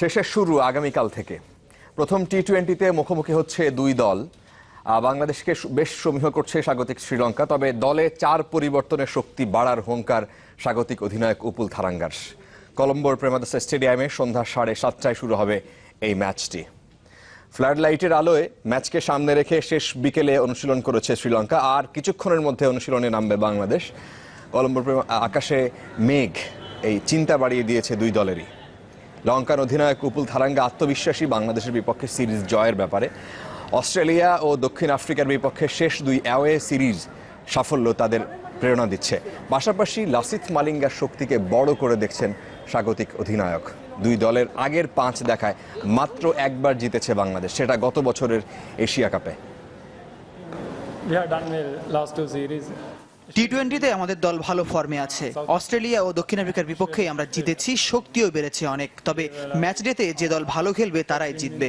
শেষের শুরু আগামীকাল থেকে। প্রথম টি টোয়েন্টিতে মুখোমুখি হচ্ছে দুই দল। বাংলাদেশকে বেশ সমীহ করছে স্বাগতিক শ্রীলঙ্কা, তবে দলে চার পরিবর্তনের শক্তি বাড়ার হুঙ্কার স্বাগতিক অধিনায়ক উপুল থারাঙ্গার কলম্বোর প্রেমাদাসা স্টেডিয়ামে সন্ধ্যা সাড়ে সাতটায় শুরু হবে এই ম্যাচটি। ফ্লাড লাইটের আলোয় ম্যাচকে সামনে রেখে শেষ বিকেলে অনুশীলন করেছে শ্রীলঙ্কা, আর কিছুক্ষণের মধ্যে অনুশীলনে নামবে বাংলাদেশ। কলম্বোর আকাশে মেঘ, এই চিন্তা বাড়িয়ে দিয়েছে দুই দলেরই। লঙ্কান অধিনায়ক উপুল থারাঙ্গা আত্মবিশ্বাসী বাংলাদেশের বিপক্ষে সিরিজ জয়ের ব্যাপারে। অস্ট্রেলিয়া ও দক্ষিণ আফ্রিকার বিপক্ষে শেষ দুই অ্যাওয়ে সিরিজ সাফল্য তাদের প্রেরণা দিচ্ছে। পাশাপাশি লাসিথ মালিঙ্গার শক্তিকে বড় করে দেখছেন স্বাগতিক অধিনায়ক। দুই দলের আগের পাঁচ দেখায় মাত্র একবার জিতেছে বাংলাদেশ, সেটা গত বছরের এশিয়া কাপে. টি টোয়েন্টিতে আমাদের দল ভালো ফর্মে আছে। অস্ট্রেলিয়া ও দক্ষিণ আফ্রিকার বিপক্ষে আমরা জিতেছি, শক্তিও বেড়েছে অনেক। তবে ম্যাচ ডেতে যে দল ভালো খেলবে, তারাই জিতবে।